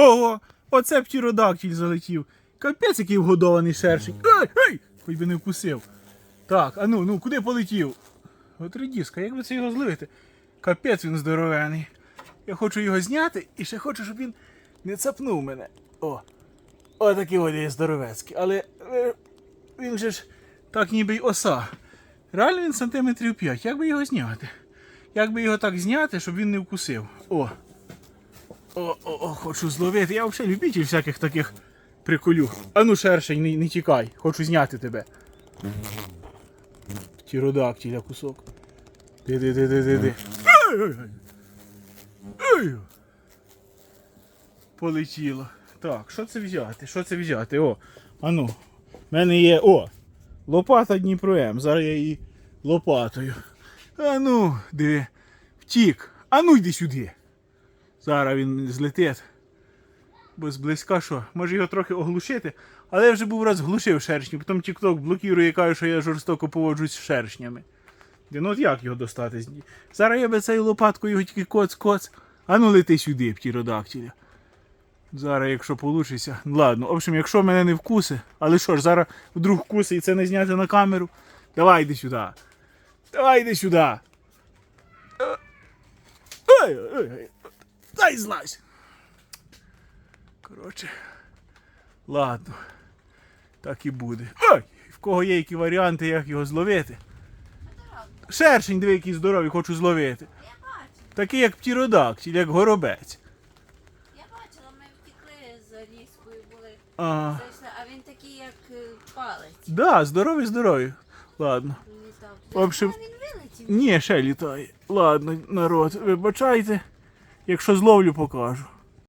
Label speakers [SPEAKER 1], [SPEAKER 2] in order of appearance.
[SPEAKER 1] Ого, оце птеродактиль залетів. Капець, який вгодований шершень. Ей, ей! Хоч би не вкусив. Так, а ну, ну, куди полетів? От редіска, як би це його зловити? Капець він здоровений. Я хочу його зняти і ще хочу, щоб він не цапнув мене. О. О, такий от є здоровецький. Але е, він же ж так ніби й оса. Реально він сантиметрів 5. Як би його зняти? Як би його так зняти, щоб він не вкусив? О. О, о, о, хочу зловити. Я взагалі любитель всяких таких приколюх. А ну, шершень, не, не тікай, хочу зняти тебе. Тіродактіля кусок. Ди-ди-ди-ди-ди-ди. Ай, ай, ай. Ай. Полетіло. Так, що це взяти? Що це взяти? О, а ну. В мене є. О! Лопата Дніпро М. Зараз я її лопатою. А ну, диви. Втік. А ну йди сюди. Зараз він злетить. Бо зблизька що? Може його трохи оглушити, але я вже був раз глушив шершні, потім TikTok блокує і каже, що я жорстоко поводжусь з шершнями. Де, Ну от як його достати? Зараз я би цією лопаткою його тільки коц-коц. А ну лети сюди, птіродактіля. Зараз, якщо получиться. Ладно, в общем, якщо мене не вкуси, але що ж, зараз вдруг вкуси і це не зняти на камеру. Давай йди сюди. Давай йди сюди. Ой, ой, ой. Дай злазь. Коротше. Ладно. Так і буде. Ой! В кого є які варіанти, як його зловити? Шершень, диви, який здоровий, хочу зловити.
[SPEAKER 2] Я бачила,
[SPEAKER 1] Такий як птеродактиль, як горобець.
[SPEAKER 2] я бачила, ми втекли з Аліскою були.
[SPEAKER 1] А,
[SPEAKER 2] Зайшли, а він такий, як е, палець.
[SPEAKER 1] да, здоровий, здоровий. Ладно.
[SPEAKER 2] Літав.
[SPEAKER 1] В общем-
[SPEAKER 2] він вилетів.
[SPEAKER 1] Ні, ще літає. Ладно, народ, вибачайте. Якщо зловлю, покажу.